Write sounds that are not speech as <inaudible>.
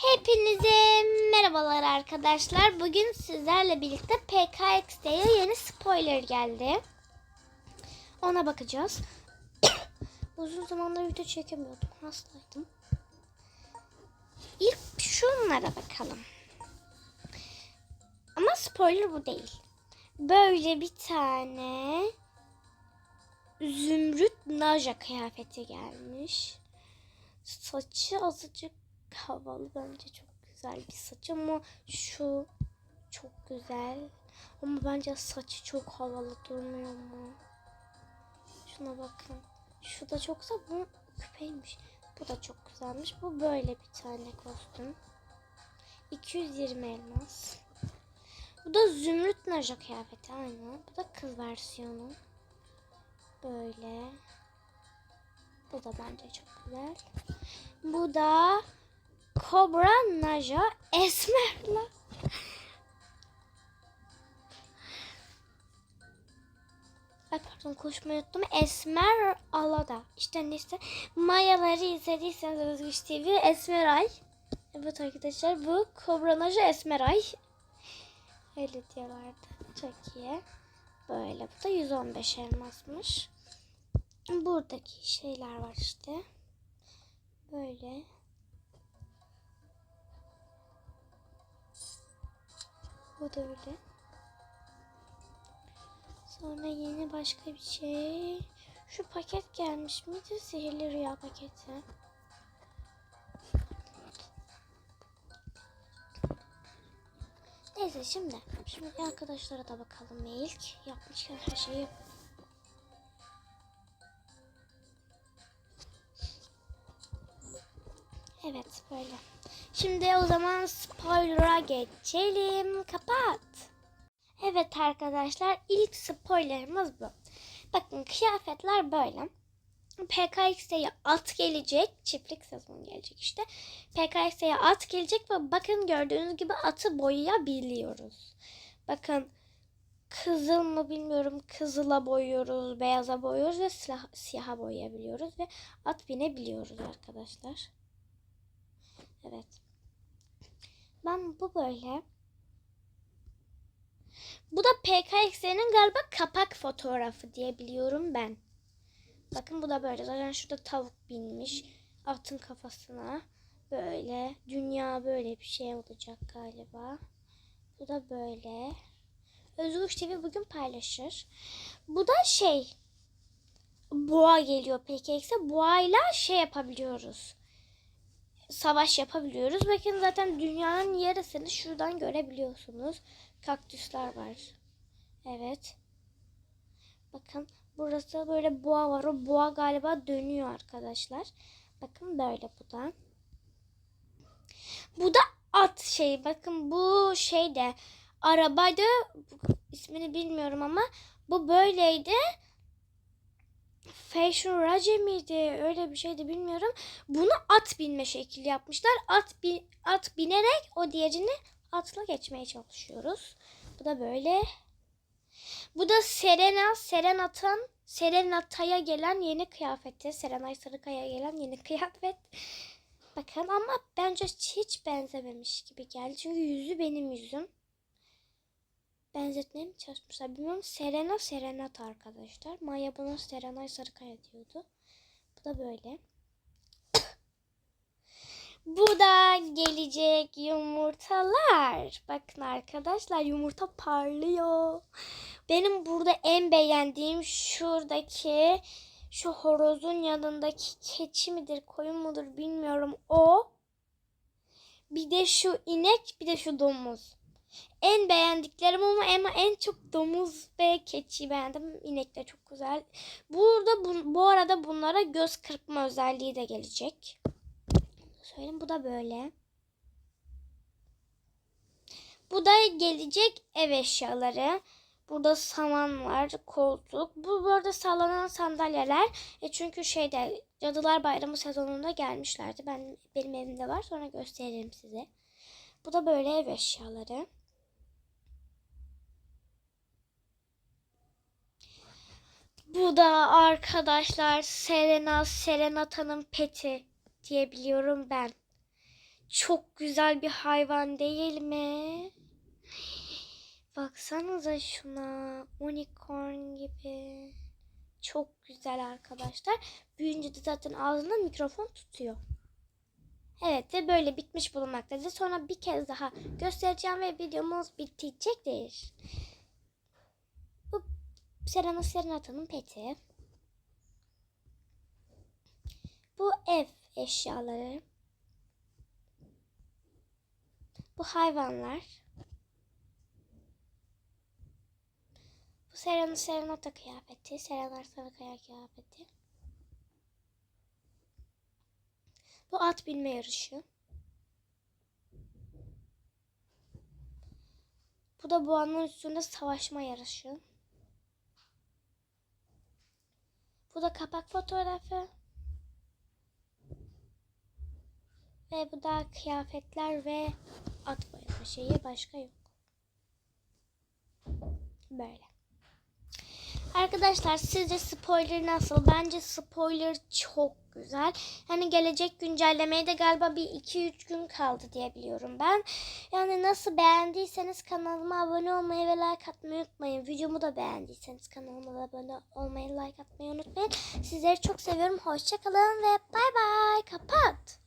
Hepinize merhabalar arkadaşlar. Bugün sizlerle birlikte PKX'de yeni spoiler geldi. Ona bakacağız. <coughs> Uzun zamandır video çekemiyordum. Hastaydım. İlk şunlara bakalım. Ama spoiler bu değil. Böyle bir tane zümrüt naja kıyafeti gelmiş. Saçı azıcık havalı bence çok güzel bir saç ama şu çok güzel. Ama bence saçı çok havalı durmuyor mu? Şuna bakın. Şu da çoksa bu küpeymiş. Bu da çok güzelmiş. Bu böyle bir tane kostüm. 220 elmas. Bu da zümrüt naja kıyafeti aynı. Bu da kız versiyonu. Böyle. Bu da bence çok güzel. Bu da Kobra Naja Esmer'la. Ay pardon konuşmayı unuttum. Esmer Alada. İşte neyse. Mayaları izlediyseniz Özgüç TV Esmeray. Evet arkadaşlar bu Kobra Naja Esmeray. Öyle diyorlardı. Çok iyi. Böyle. Bu da 115 elmasmış. Buradaki şeyler var işte. Böyle. Bu da öyle. Sonra yeni başka bir şey. Şu paket gelmiş miydi? Sihirli rüya paketi. Neyse şimdi. Şimdi arkadaşlara da bakalım ilk. Yapmışken her şeyi Evet böyle. Şimdi o zaman spoiler'a geçelim. Kapat. Evet arkadaşlar ilk spoilerımız bu. Bakın kıyafetler böyle. PKX'ye at gelecek. Çiftlik sezonu gelecek işte. PKX'ye at gelecek ve bakın gördüğünüz gibi atı boyayabiliyoruz. Bakın kızıl mı bilmiyorum kızıla boyuyoruz, beyaza boyuyoruz ve silah, siyaha boyayabiliyoruz ve at binebiliyoruz arkadaşlar. Evet. Ben bu böyle. Bu da PKX'nin galiba kapak fotoğrafı diye biliyorum ben. Bakın bu da böyle. Zaten şurada tavuk binmiş. Atın kafasına. Böyle. Dünya böyle bir şey olacak galiba. Bu da böyle. Özgür TV bugün paylaşır. Bu da şey. Boğa geliyor PKX'e. Boğayla şey yapabiliyoruz savaş yapabiliyoruz. Bakın zaten dünyanın yarısını şuradan görebiliyorsunuz. Kaktüsler var. Evet. Bakın burası böyle boğa var. O boğa galiba dönüyor arkadaşlar. Bakın böyle bu da. Bu da at şey. Bakın bu şey de arabaydı. ismini bilmiyorum ama bu böyleydi. Fashion Race miydi? Öyle bir şeydi bilmiyorum. Bunu at binme şekli yapmışlar. At bi at binerek o diğerini atla geçmeye çalışıyoruz. Bu da böyle. Bu da Serena, Serenat'ın Serenata'ya gelen yeni kıyafeti. Serenay Sarıkaya gelen yeni kıyafet. Bakın ama bence hiç benzememiş gibi geldi. Çünkü yüzü benim yüzüm benzetmeye mi çalışmışlar bilmiyorum. Serena Serenat arkadaşlar. Maya buna Serenay Sarıkaya diyordu. Bu da böyle. <coughs> Bu da gelecek yumurtalar. Bakın arkadaşlar yumurta parlıyor. Benim burada en beğendiğim şuradaki şu horozun yanındaki keçi midir koyun mudur bilmiyorum o. Bir de şu inek bir de şu domuz en beğendiklerim ama ama en çok domuz ve keçi beğendim. İnek de çok güzel. Burada bu, bu arada bunlara göz kırpma özelliği de gelecek. Söyleyeyim bu da böyle. Bu da gelecek ev eşyaları. Burada saman var, koltuk. Bu burada sallanan sandalyeler. E çünkü şeyde Cadılar Bayramı sezonunda gelmişlerdi. Ben benim evimde var. Sonra gösteririm size. Bu da böyle ev eşyaları. Bu da arkadaşlar Serena Serenata'nın peti diyebiliyorum ben. Çok güzel bir hayvan değil mi? Baksanıza şuna. Unicorn gibi. Çok güzel arkadaşlar. Büyüyünce de zaten ağzında mikrofon tutuyor. Evet ve böyle bitmiş bulunmaktadır. Sonra bir kez daha göstereceğim ve videomuz bitecektir. Serena Serenata'nın peti. Bu ev eşyaları. Bu hayvanlar. Bu Serena Serenata kıyafeti. Serena Serenata kıyafeti. Bu at binme yarışı. Bu da boğanın üstünde savaşma yarışı. Bu da kapak fotoğrafı. Ve bu da kıyafetler ve at boyama şeyi başka yok. Böyle. Arkadaşlar sizce spoiler nasıl? Bence spoiler çok güzel. Yani gelecek güncellemeye de galiba bir 2-3 gün kaldı diye biliyorum ben. Yani nasıl beğendiyseniz kanalıma abone olmayı ve like atmayı unutmayın. Videomu da beğendiyseniz kanalıma da abone olmayı, like atmayı unutmayın. Sizleri çok seviyorum. Hoşçakalın ve bay bay. Kapat.